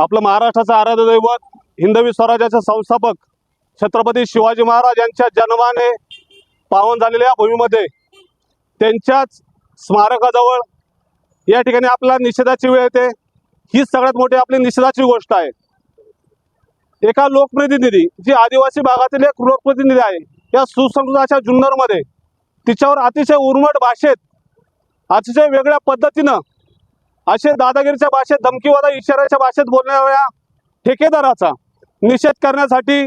आपलं महाराष्ट्राचं आराध्य दैवत हिंदवी स्वराज्याचे संस्थापक छत्रपती शिवाजी महाराज यांच्या जन्माने पावन झालेल्या भूमीमध्ये त्यांच्याच स्मारकाजवळ या ठिकाणी आपला निषेधाची वेळ येते. ही सगळ्यात मोठी आपली निषेधाची गोष्ट आहे. एका लोकप्रतिनिधी जी आदिवासी भागातील एक लोकप्रतिनिधी आहे या सुसंस्कृताच्या जुन्नरमध्ये तिच्यावर अतिशय उर्मट भाषेत अतिशय वेगळ्या पद्धतीनं असे दादागिरीच्या भाषेत धमकीवादा इशाऱ्याच्या भाषेत बोलणाऱ्या ठेकेदाराचा निषेध करण्यासाठी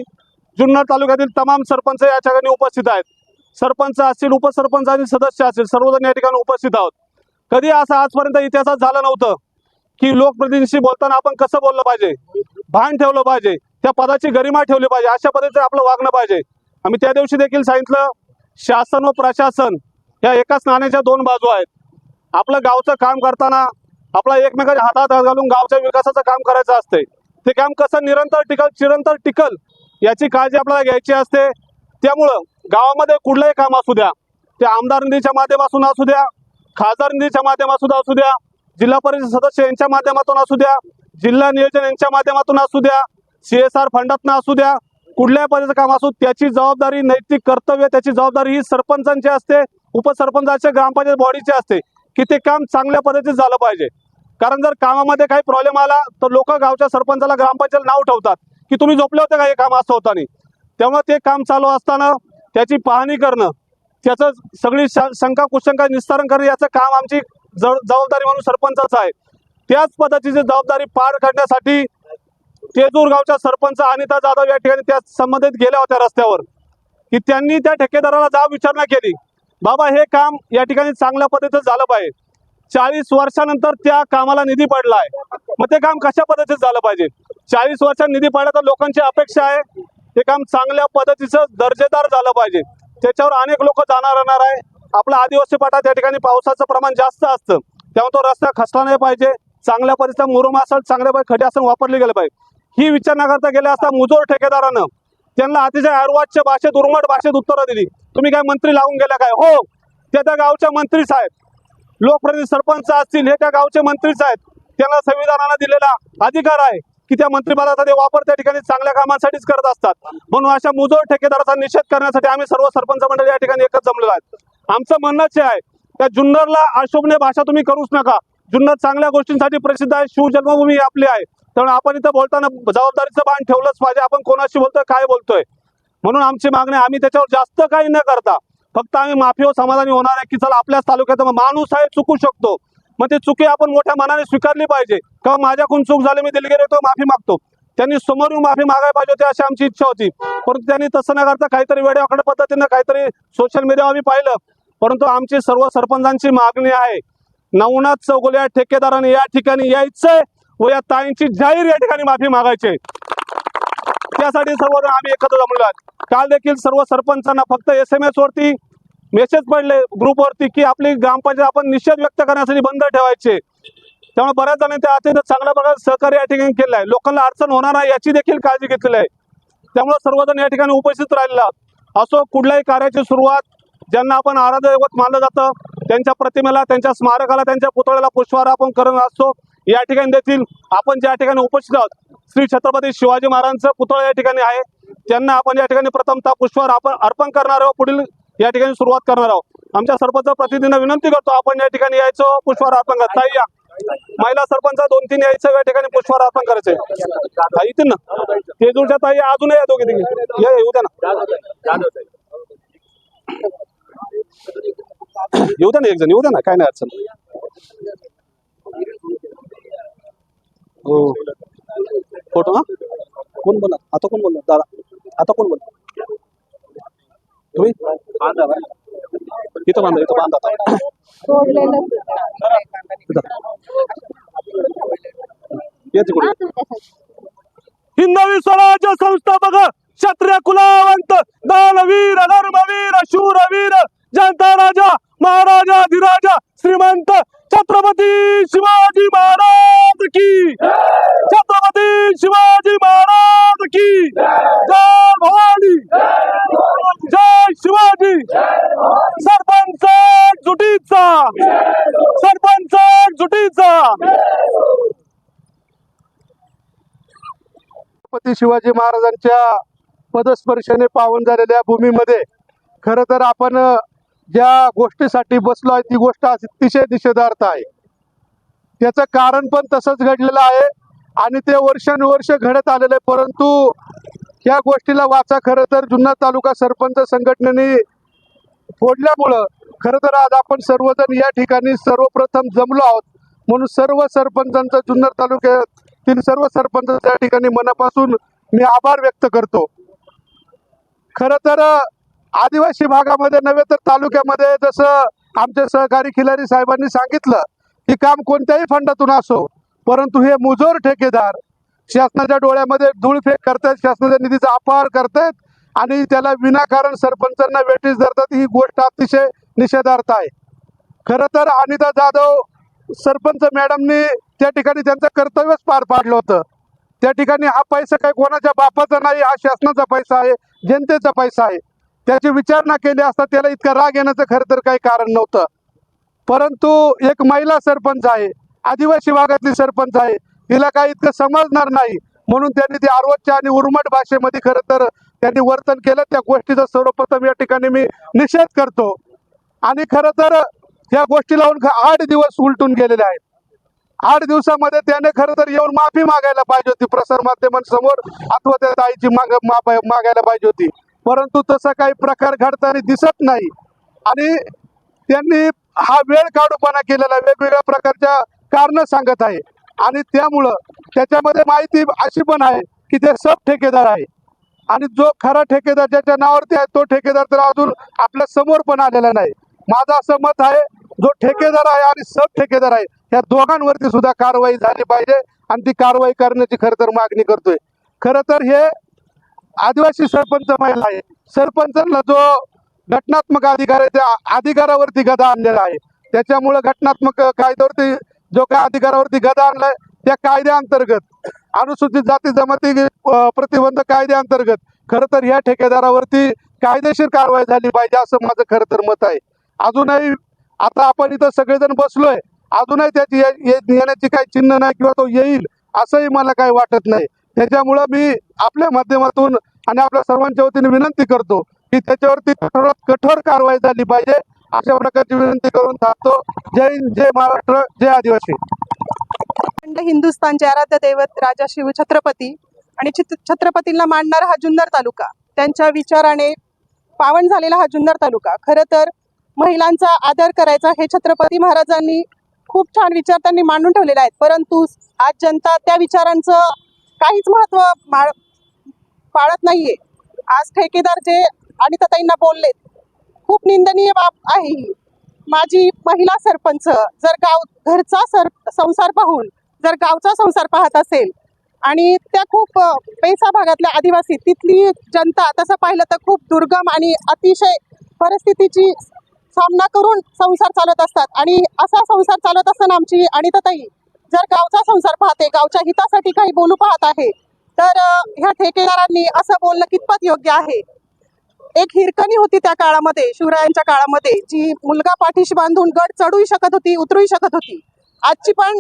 जुन्नर तालुक्यातील तमाम सरपंच या ठिकाणी उपस्थित आहेत. सरपंच असतील उपसरपंच आणि सदस्य असतील सर्वजण या ठिकाणी उपस्थित आहोत. कधी असं आजपर्यंत इतिहासात झालं नव्हतं की लोकप्रतिनिधीशी बोलताना आपण कसं बोललं पाहिजे? भान ठेवलं पाहिजे. त्या पदाची गरिमा ठेवली पाहिजे. अशा पद्धतीचं आपलं वागणं पाहिजे. आम्ही त्या दिवशी देखील सांगितलं शासन व प्रशासन या एकाच नाण्याच्या दोन बाजू आहेत. आपलं गावचं काम करताना आपला एकमेकाच्या हातात हात घालून गावच्या विकासाचं काम करायचं असते ते काम कसं निरंतर टिकल चिरंतर टिकल याची काळजी आपल्याला घ्यायची असते. त्यामुळं गावामध्ये कुठलंही काम असू द्या ते आमदार निधीच्या माध्यमातून असू द्या खासदार निधीच्या माध्यमातून असू द्या जिल्हा परिषद सदस्य यांच्या माध्यमातून असू द्या जिल्हा नियोजन यांच्या माध्यमातून असू द्या सी एस आर फंडातनं असू द्या कुठल्याही पद्धतीचं काम असू त्याची जबाबदारी नैतिक कर्तव्य त्याची जबाबदारी ही सरपंचांची असते उपसरपंचाच्या ग्रामपंचायत बॉडीची असते. की ते काम चांगल्या पद्धतीत झालं पाहिजे. कारण जर कामामध्ये काही प्रॉब्लेम आला तर लोक गावच्या सरपंचाला ग्रामपंचायत नाव ठेवतात की तुम्ही झोपले होते का हे काम असं होताना? तेव्हा ते काम चालू असताना त्याची पाहणी करणं त्याचं सगळी श- शंका कुशंका निस्तारण करणं याचं काम आमची जबाबदारी म्हणून सरपंचाचं आहे. त्याच पद्धतीची जबाबदारी पार करण्यासाठी तेजूर गावच्या सरपंच अनिता जाधव या ठिकाणी त्या संबंधित गेल्या होत्या रस्त्यावर की त्यांनी त्या ठेकेदाराला जाब विचारणा केली. बाबा हे काम या ठिकाणी चांगल्या पद्धतीचं झालं पाहिजे. चाळीस वर्षानंतर त्या कामाला निधी पडला आहे मग ते काम कशा पद्धतीचं झालं पाहिजे? चाळीस वर्षात निधी पडला तर लोकांची अपेक्षा आहे. ते काम चांगल्या पद्धतीचं दर्जेदार झालं पाहिजे. त्याच्यावर अनेक लोक जाणार राहणार आहे. आपला आदिवासी पाठा त्या ठिकाणी पावसाचं प्रमाण जास्त असतं. त्यामुळे तो रस्ता खसला नाही पाहिजे. चांगल्या पद्धतीचा मुरुम असेल चांगल्या पद्धती खडे असेल वापरले गेले पाहिजे. ही विचार न करता गेल्या असता मुजोर ठेकेदारानं त्यांना अतिशय अर्वाच्य भाषेत उर्मट भाषेत उत्तरं दिली. तुम्ही काय मंत्री लावून गेला काय? हो. ते त्या गावच्या मंत्रीच आहेत लोकप्रतिनिधी सरपंच असतील हे त्या गावचे मंत्रीच आहेत त्यांना संविधानानं दिलेला अधिकार आहे की त्या मंत्रिपदाचा ते वापर त्या ठिकाणी चांगल्या कामांसाठीच करत असतात. म्हणून अशा मुजोर ठेकेदाराचा निषेध करण्यासाठी आम्ही सर्व सरपंच मंडळी या ठिकाणी एकच जमलेलो आहेत. आमचं म्हणणंच आहे त्या जुन्नरला अशोभने भाषा तुम्ही करूच नका. जुन्नर चांगल्या गोष्टींसाठी प्रसिद्ध आहे शिवजन्मभूमी आपली आहे. त्यामुळे आपण इथं बोलताना जबाबदारीचं भान ठेवलंच पाहिजे. आपण कोणाशी बोलतोय काय बोलतोय? म्हणून आमची मागणी आम्ही त्याच्यावर जास्त काही न करता फक्त आम्ही माफी व समाधानी होणार आहे की चला आपल्याच तालुक्यात माणूस आहे चुकू शकतो. मग ते चुकी आपण मोठ्या मनाने स्वीकारली पाहिजे. का माझ्याकडून चूक झाली मी दिली गेलो तो माफी मागतो. त्यांनी समोरून माफी मागायला पाहिजे होती अशी आमची इच्छा होती. परंतु त्यांनी तसं न करता काहीतरी वेड्याकडे पद्धतीनं काहीतरी सोशल मीडियावर आम्ही पाहिलं. परंतु आमची सर्व सरपंचांची मागणी आहे नवनाथ चौगुले या ठेकेदाराने या ठिकाणी यायचंय व या ताईंची जाहीर या ठिकाणी माफी मागायची त्यासाठी सर्वजण आम्ही एकत्र जमलो काल देखील सर्व सरपंचांना फक्त एस एम एस वरती मेसेज पडले ग्रुपवरती की आपली ग्रामपंचायत आपण निषेध व्यक्त करण्यासाठी बंद ठेवायचे. त्यामुळे बऱ्याच जणांनी त्या अत्यंत चांगल्या प्रकारे सहकार्य या ठिकाणी केलं आहे लोकांना अडचण होणार आहे याची देखील काळजी घेतलेली आहे. त्यामुळे सर्वजण या ठिकाणी उपस्थित राहिलेला. असो कुठल्याही कार्याची सुरुवात ज्यांना आपण आराध्य मानलं जातं त्यांच्या प्रतिमेला त्यांच्या स्मारकाला त्यांच्या पुतळ्याला पुष्पहार आपण करत असतो या ठिकाणी देखील आपण ज्या ठिकाणी उपस्थित आहोत श्री छत्रपती शिवाजी महाराजांचं पुतळा या ठिकाणी आहे. त्यांना आपण या ठिकाणी प्रथमतः पुष्पहार आपण अर्पण करणार आहोत पुढील या ठिकाणी सुरुवात करणार आहोत. आमच्या सरपंच प्रतिनिधींना विनंती करतो आपण या ठिकाणी यायचो पुष्पहार अर्पण करत ताई या. महिला सरपंच दोन तीन यायचं या ठिकाणी पुष्पहार अर्पण करायचंय. हा, येतील ना? तेजूरच्या ताई अजूनही या दोघी ये येऊ द्या ना. येऊ द्या ना एक जण येऊ द्या ना काय नाही अडचण. हो. फोटो हा? कोण बोला आता कोण बोलला दादा. आता कोण बोला तुम्ही? इथं बांधा इथं बांधा आता. हिंदवी स्वराज्य संस्थापक क्षत्रिय कुलावंत दानवीर धर्मवीर शूरवीर जनता राजा महाराजा धीराजा श्रीमंत छत्रपती शिवाजी महाराज की. छत्रपती शिवाजी महाराज की. जय भवानी. जय शिवाजी. सरपंच जुटीचा सरपंच जुटीचा छत्रपती शिवाजी महाराजांच्या पदस्पर्शाने पावन झालेल्या भूमीमध्ये खरं तर आपण ज्या गोष्टीसाठी बसलो आहे ती गोष्ट अतिशय निषेधार्थ आहे. त्याचं कारण पण तसंच घडलेलं आहे आणि ते वर्षानुवर्ष घडत आलेलं आहे. परंतु या गोष्टीला वाचा खरं तर जुन्नर तालुका सरपंच संघटनेने फोडल्यामुळं खरं तर आज आपण सर्वजण या ठिकाणी सर्वप्रथम जमलो आहोत. म्हणून सर्व सरपंचांचं जुन्नर तालुक्यातील सर्व सरपंच त्या ठिकाणी मनापासून मी आभार व्यक्त करतो. खरं तर आदिवासी भागामध्ये नव्हे तर तालुक्यामध्ये जसं आमचे सहकारी खिलारी साहेबांनी सांगितलं की काम कोणत्याही फंडातून असो परंतु हे मुजोर ठेकेदार शासनाच्या डोळ्यामध्ये धूळफेक करतायत शासनाच्या निधीचा अपहार करतायत आणि त्याला विनाकारण सरपंचांना वेटीस धरतात ही गोष्ट अतिशय निषेधार्थ आहे. खरं तर अनिता जाधव सरपंच मॅडमनी त्या ठिकाणी त्यांचं कर्तव्यच पार पाडलं होतं. त्या ठिकाणी हा पैसा काही कोणाच्या बापाचा नाही हा शासनाचा पैसा आहे जनतेचा पैसा आहे. त्याची विचारणा केली असता त्याला इतका राग येण्याचं खरं तर काही कारण नव्हतं. परंतु एक महिला सरपंच आहे आदिवासी भागातली सरपंच आहे तिला काही इतकं समजणार नाही. म्हणून त्यांनी ती आरवतच्या आणि उर्मट भाषेमध्ये खरं तर त्यांनी वर्तन केलं. त्या गोष्टीचा सर्वप्रथम या ठिकाणी मी निषेध करतो. आणि खरं तर या गोष्टी लावून ख- आठ दिवस उलटून गेलेले आहेत. आठ दिवसामध्ये त्याने खरं तर येऊन माफी मागायला पाहिजे होती प्रसार माध्यमांसमोर अथवा त्या ताईची माग माप- मागायला पाहिजे होती. परंतु तसा काही प्रकार घडताना दिसत नाही. आणि त्यांनी हा वेळ काढूपणा केलेला वेगवेगळ्या प्रकारच्या कारण सांगत आहे. आणि त्यामुळं त्याच्यामध्ये माहिती अशी पण आहे की ते सब ठेकेदार आहे. आणि जो खरा ठेकेदार ज्याच्या नावावरती आहे तो ठेकेदार तर अजून आपल्यासमोर पण आलेला नाही. माझं असं मत आहे जो ठेकेदार आहे आणि सब ठेकेदार आहे या दोघांवरती सुद्धा कारवाई झाली पाहिजे. आणि ती कारवाई करण्याची खरं तर मागणी करतोय. खरं तर हे आदिवासी सरपंच महिला आहे. सरपंचांना जो घटनात्मक अधिकार आहे त्या अधिकारावरती गदा आणलेला आहे. त्याच्यामुळं घटनात्मक कायद्यावरती जो काय अधिकारावरती गदा आणलाय त्या कायद्याअंतर्गत अनुसूचित जाती जमाती प्रतिबंध कायद्याअंतर्गत खरं तर या ठेकेदारावरती कायदेशीर कारवाई झाली पाहिजे असं माझं खरं तर मत आहे. अजूनही आता आपण इथं सगळेजण बसलोय. अजूनही त्याची ये- ये- येण्याची काही चिन्ह नाही किंवा तो येईल असंही मला काही वाटत नाही. त्याच्यामुळं मी आपल्या माध्यमातून आणि आपल्या सर्वांच्या वतीने विनंती करतो की त्याच्यावरती कठोरात कठोर कारवाई झाली पाहिजे अशा प्रकारची विनंती करून थांबतो. जय हिंद जय महाराष्ट्र जय आदिवासी. हिंदुस्थानचे आराध्य दैवत राजा शिव छत्रपती आणि छत्रपतींना मानणारा हा जुन्नर तालुका. त्यांच्या विचाराने पावन झालेला हा जुन्नर तालुका. खरं तर महिलांचा आदर करायचा हे छत्रपती महाराजांनी खूप छान विचार त्यांनी मांडून ठेवलेले आहेत. परंतु आज जनता त्या विचारांचं काहीच महत्त्व माळ पाळत नाहीये. आज ठेकेदार जे आणि ताईंना बोललेत खूप निंदनीय बाब आहे ही. माझी महिला सरपंच जर गाव घरचा सर संसार पाहून जर गावचा संसार पाहत असेल आणि त्या खूप पैसा भागातल्या आदिवासी तिथली जनता तसं पाहिलं तर खूप दुर्गम आणि अतिशय परिस्थितीची सामना करून संसार चालत असतात. आणि असा संसार चालत असताना आमची अनिताताई जर गावचा संसार पाहते गावच्या हितासाठी काही बोलू पाहत आहे तर ह्या ठेकेदारांनी असं बोलणं कितपत योग्य आहे? एक हिरकणी होती त्या काळामध्ये शिवरायांच्या काळामध्ये जी मुलगा पाठीशी बांधून गड चढूही शकत होती उतरूही शकत होती. आजची पण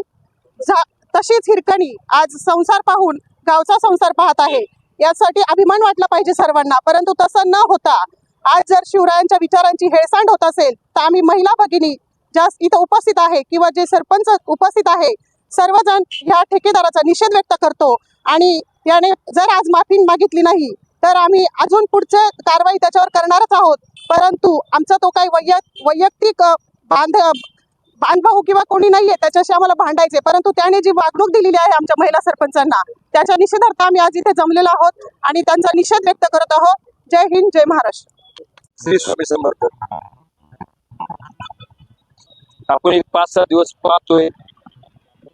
झा- तशीच हिरकणी आज संसार पाहून गावचा संसार पाहत आहे. यासाठी अभिमान वाटला पाहिजे सर्वांना परंतु तसं न होता आज जर शिवरायांच्या विचारांची हेळसांड होत असेल तर आम्ही महिला भगिनी ज्या इथं उपस्थित आहे किंवा जे सरपंच उपस्थित आहे सर्वजण ह्या ठेकेदाराचा निषेध व्यक्त करतो. आणि याने जर आज माफी मागितली नाही तर आम्ही अजून पुढचे कारवाई त्याच्यावर करणारच आहोत. परंतु आमचा तो काही वैयक वैयक्तिक बांध बांधभाऊ किंवा कोणी नाहीये त्याच्याशी आम्हाला भांडायचे परंतु त्याने जी वागणूक दिलेली आहे आमच्या महिला सरपंचांना त्याच्या निषेधार्थ आम्ही आज इथे जमलेलो आहोत आणि त्यांचा निषेध व्यक्त करत आहोत. जय हिंद जय महाराष्ट्र. श्री स्वामी समर्थ. आपण एक पाच सहा दिवस पाहतोय.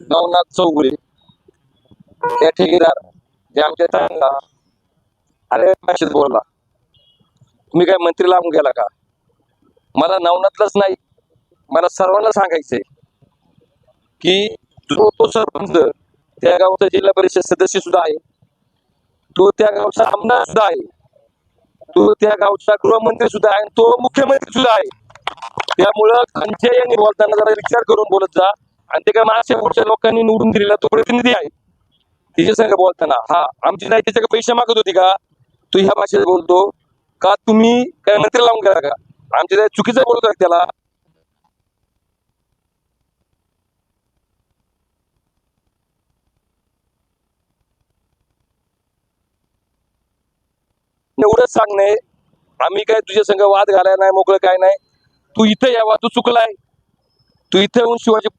नवनाथ चौगुले. त्या ठेकेदार जे आमच्या तांगा अरे भाषेत बोलला. तुम्ही काय मंत्री लावून गेला का? मला नवनाथलाच नाही मला सर्वांना सांगायचंय की जो तो सरपंच त्या गावचा जिल्हा परिषद सदस्य सुद्धा आहे तो त्या गावचा आमदार सुद्धा आहे तो त्या गावचा गृहमंत्री सुद्धा आहे आणि तो मुख्यमंत्री सुद्धा आहे. त्यामुळं त्यांच्या यांनी बोलताना जरा विचार करून बोलत जा. आणि ते काय मागच्या पुढच्या लोकांनी निवडून दिलेला तो प्रतिनिधी आहे. तिच्या संग बोलताना हा आमची नाही त्याच्याकडे पैसे मागत होती का? तू ह्या भाषेत बोलतो का? तुम्ही काय मंत्री लावून गेला का? आमच्या त्या चुकीचं बोलतोय त्याला? एवढंच सांगणे आम्ही काय तुझ्या संग वाद घालाय नाही मोकळं काय नाही. तू इथं यावा तू चुकलाय. तू इथं येऊन शिवाजी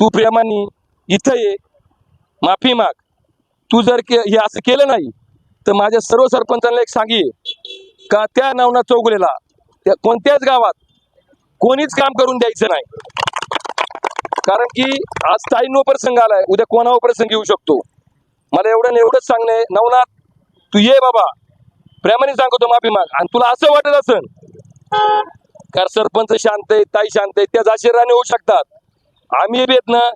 तू प्रेमाने इथं ये. माफी माग. तू जर के हे असं केलं नाही तर माझ्या सर्व सरपंचांना एक सांगी का त्या नवनाथ चौगुलेला त्या कोणत्याच गावात कोणीच काम करून द्यायचं नाही. कारण की आज ताईनो प्रसंग आलाय उद्या कोणावर प्रसंग येऊ शकतो? मला एवढं एवढंच सांगणे नवनाथ तू ये बाबा. प्रेमाने सांगतो माफी माग. आणि तुला असं वाटत असन कारण सरपंच शांत आहे ताई शांत आहे त्या जाशीराने होऊ शकतात. आम्ही बी ना.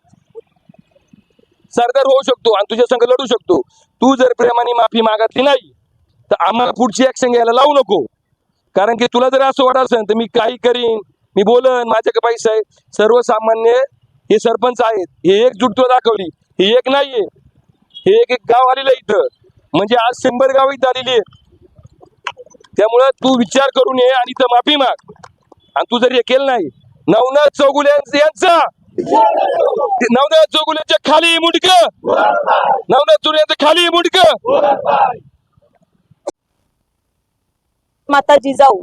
सरदार होऊ शकतो आणि तुझ्या संग लढू शकतो. तू जर प्रेमाने माफी मागितली नाही तर आम्हाला पुढची ऍक्शन घ्यायला लावू नको. कारण की तुला जर असं वाटत असेल तर मी काही करीन. मी बोलन माझ्याकडे पैसा आहे. सर्वसामान्य हे सरपंच आहेत. हे एक जुटतो दाखवली. हे एक नाहीये. हे एक एक गाव आलेलं आहे इथं. म्हणजे आज शंभर गाव इथं आलेली आहेत. त्यामुळं तू विचार करून ये आणि इथं माफी माग. आणि तू जर हे केलं नाही नवनाथ चौगुले यांचा! नवनाथ चौगुलेच्या खाली मुडक. नवनाथ चौगुलेच्या खाली मुडक. माता जिजाऊ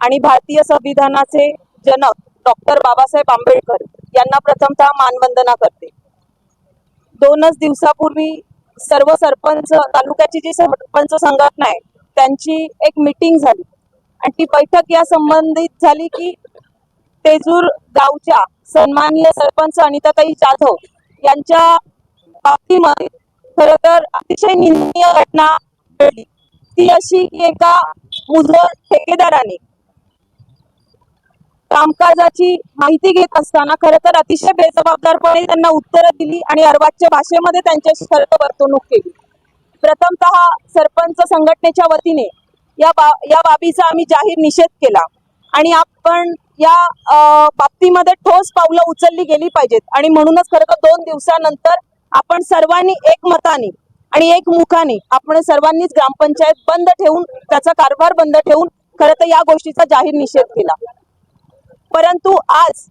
आणि भारतीय संविधानाचे जनक डॉक्टर बाबासाहेब आंबेडकर यांना प्रथमतः मानवंदना करते. दोनच दिवसापूर्वी सर्व सरपंच तालुक्याची जी सरपंच संघटना आहे त्यांची एक मीटिंग झाली. आणि ती बैठक या संबंधित झाली की तेजूर गावच्या सन्माननीय सरपंच अनिताताई जाधव यांच्या बाबतीमध्ये खर तर अतिशय निंदनीय घटना घडली. ती अशी की एका मुजर ठेकेदाराने कामकाजाची माहिती घेत असताना खर तर अतिशय बेजबाबदारपणे त्यांना उत्तरं दिली आणि अर्वाच्य भाषेमध्ये त्यांच्याशी खरं वर्तवणूक केली. प्रथमतः सरपंच संघटनेच्या वतीने या बा या बाबीचा आम्ही जाहीर निषेध केला आणि आपण या बाबतीमध्ये ठोस पावलं उचलली गेली पाहिजेत. आणि म्हणूनच खरं तर दोन दिवसानंतर आपण सर्वांनी एकमताने आणि एक मुखाने आपण सर्वांनीच ग्रामपंचायत बंद ठेवून त्याचा कारभार बंद ठेवून खरं तर या गोष्टीचा जाहीर निषेध केला. परंतु आज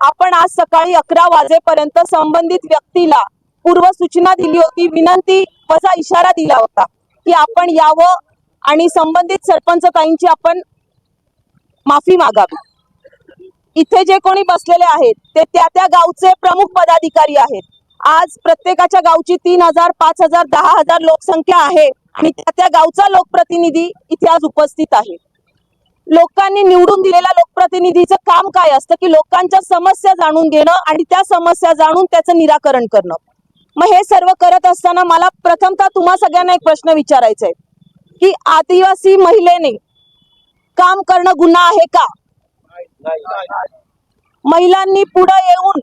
आपण आज सकाळी अकरा वाजेपर्यंत संबंधित व्यक्तीला पूर्व सूचना दिली होती विनंती वजा इशारा दिला होता की आपण यावं आणि संबंधित सरपंच काहींची आपण माफी मागावी. इथे जे कोणी बसलेले आहेत ते त्या त्या गावचे प्रमुख पदाधिकारी आहेत. आज प्रत्येकाच्या गावची तीन हजार पाच हजार दहा हजार लोकसंख्या आहे आणि त्या त्या गावचा लोकप्रतिनिधी इथे आज उपस्थित आहे. लोकांनी निवडून दिलेल्या लोकप्रतिनिधीचं काम काय असतं की लोकांच्या समस्या जाणून घेणं आणि त्या समस्या जाणून त्याचं निराकरण करणं. मग हे सर्व करत असताना मला प्रथमतः तुम्हा सगळ्यांना एक प्रश्न विचारायचा आहे की आदिवासी महिलेने काम करणं गुन्हा आहे का? महिलांनी पुढे येऊन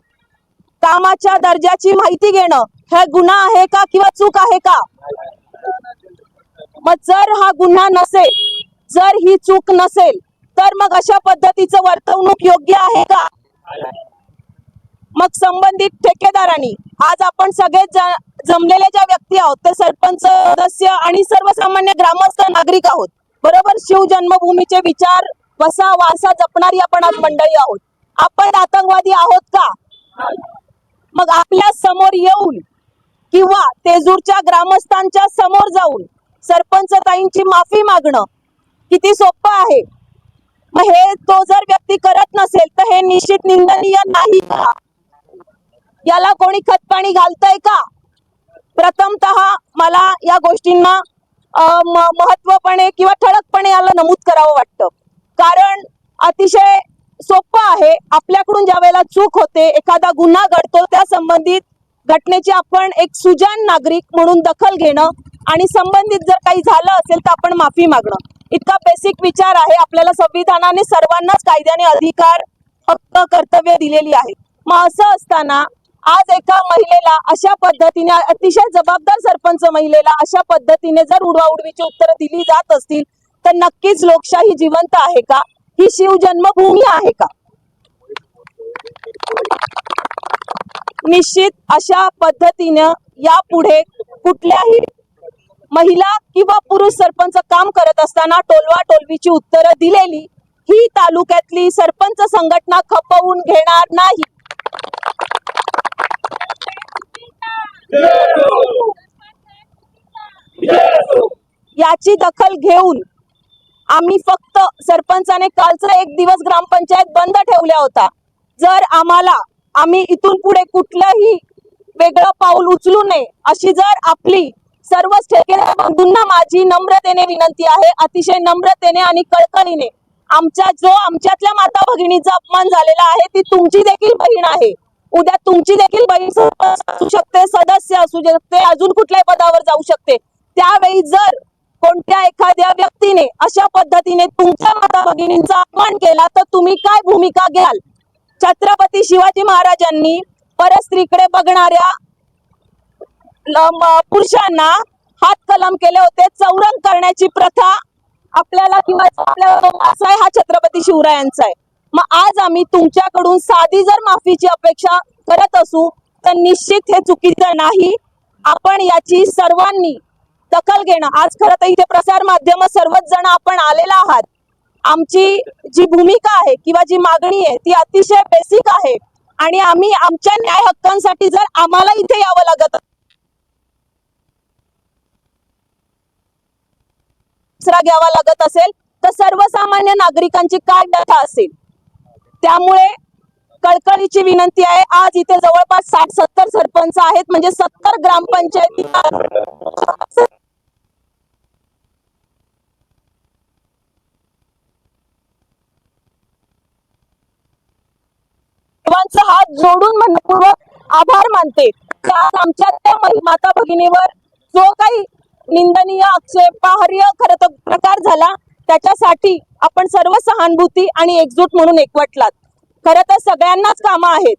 कामाच्या दर्जाची माहिती घेणं हे गुन्हा आहे का किंवा चूक आहे का? मग जर हा गुन्हा नसेल जर ही चूक नसेल तर मग अशा पद्धतीचं वर्तवणूक योग्य आहे का? मग संबंधित ठेकेदारांनी आज आपण सगळे ज- जमलेले ज्या व्यक्ती आहोत ते सरपंच सदस्य आणि सर्वसामान्य ग्रामस्थ नागरिक आहोत. बरोबर? शिव जन्मभूमीचे विचार वसा वारसा जपणारी आपण आज मंडळी आहोत. आपण आतंकवादी आहोत का? मग आपल्यासमोर येऊन किंवा तेजूरच्या ग्रामस्थांच्या समोर जाऊन सरपंच ताईंची माफी मागणं किती सोपं आहे? मग हे तो जर व्यक्ती करत नसेल तर हे निश्चित निंदनीय नाही का? याला कोणी खतपाणी घालतंय का? प्रथमतः मला या गोष्टींना महत्वपणे किंवा ठळकपणे याला नमूद करावं वाटतं. कारण अतिशय सोपं आहे. आपल्याकडून ज्या वेळेला चूक होते एखादा गुन्हा घडतो त्या संबंधित घटनेची आपण एक सुजान नागरिक म्हणून दखल घेणं आणि संबंधित जर काही झालं असेल तर आपण माफी मागणं. इतका बेसिक विचार आहे. आपल्याला संविधानाने सर्वांनाच कायद्याने अधिकार हक्क कर्तव्य दिलेली आहे. मग असं असताना आज एका महिलेला अशा पद्धतीने अतिशय जबाबदार सरपंच महिलेला अशा पद्धतीने जर उडवाउडवीची उत्तरं दिली जात असतील तर नक्कीच लोकशाही जिवंत आहे का? ही शिव जन्मभूमी आहे का? निश्चित अशा पद्धतीनं यापुढे कुठल्याही महिला किंवा पुरुष सरपंच काम करत असताना टोलवा टोलवीची उत्तरं दिलेली ही तालुक्यातली सरपंच संघटना खपवून घेणार नाही. याची दखल घेऊन आम्ही फक्त सरपंचाने कालचा एक दिवस ग्रामपंचायत बंद ठेवल्या होता जर आम्हाला आम्ही इथून पुढे कुठलंही वेगळं पाऊल उचलू नये अशी जर आपली सर्वच ठेकेदार बंधूंना माझी नम्रतेने विनंती आहे अतिशय नम्रतेने आणि कळकळीने आमच्या जो आमच्यातल्या माता भगिनीचा अपमान झालेला आहे ती तुमची देखील बहीण आहे. उद्या तुमची देखील बहीण असू शकते सदस्य असू शकते अजून कुठल्याही पदावर जाऊ शकते. त्यावेळी जर कोणत्या एखाद्या व्यक्तीने अशा पद्धतीने तुमच्या माता भगिनींचा अपमान केला तर तुम्ही काय भूमिका घ्याल? छत्रपती शिवाजी महाराजांनी परस्त्रीकडे बघणाऱ्या पुरुषांना हात कलम केले होते. चौरंग करण्याची प्रथा आपल्याला किंवा आपल्याला आहे हा छत्रपती शिवरायांचा आहे. मग आज आम्ही तुमच्याकडून साधी जर माफीची अपेक्षा करत असू तर निश्चित हे चुकीचं नाही. आपण याची सर्वांनी दखल घेणं. आज खरं तर इथे प्रसार माध्यम सर्वच जण आपण आलेला आहात. आमची जी भूमिका आहे किंवा जी मागणी आहे ती अतिशय बेसिक आहे. आणि आम्ही आमच्या न्याय हक्कांसाठी जर आम्हाला इथे यावं लागत घ्यावा लागत असेल तर सर्वसामान्य नागरिकांची काय व्यथा असेल? त्यामुळे कळकळीची विनंती आहे आज इथे जवळपास साठ सत्तर सरपंच आहेत म्हणजे सत्तर ग्रामपंचायती सर्वांचा हात जोडून मनपूर्वक आभार मानते. आज आमच्या त्या माता भगिनीवर जो काही निंदनीय आक्षेपार्ह खर तर प्रकार झाला त्याच्यासाठी आपण सर्व सहानुभूती आणि एकजूट म्हणून एकवटलात. खरं तर सगळ्यांनाच कामं आहेत.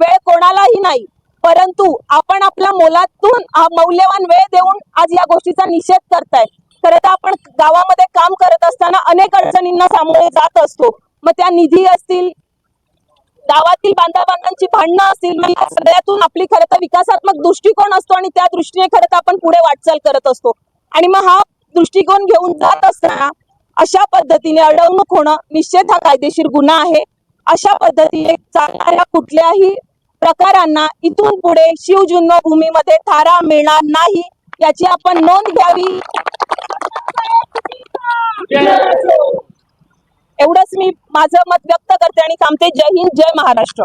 वेळ कोणालाही नाही. परंतु आपण आपल्या मोलातून हा मौल्यवान वेळ देऊन आज या गोष्टीचा निषेध करताय. खरं तर आपण गावामध्ये काम करत असताना अनेक अडचणींना सामोरे जात असतो. मग त्या निधी असतील गावातील बांधाबांधांची भांडणं असतील सगळ्यातून आपली खरं तर विकासात्मक दृष्टिकोन असतो आणि त्या दृष्टीने खरं तर आपण पुढे वाटचाल करत असतो. आणि मग हा दृष्टिकोन घेऊन जात असताना अशा पद्धतीने अडवणूक होणं निश्चित हा कायदेशीर गुन्हा आहे. अशा पद्धतीने चालणाऱ्या कुठल्याही प्रकारांना इथून पुढे शिवजन्मभूमीमध्ये थारा मिळणार नाही याची आपण नोंद घ्यावी. एवढंच मी माझं मत व्यक्त करते आणि थांबते. जय हिंद जय महाराष्ट्र.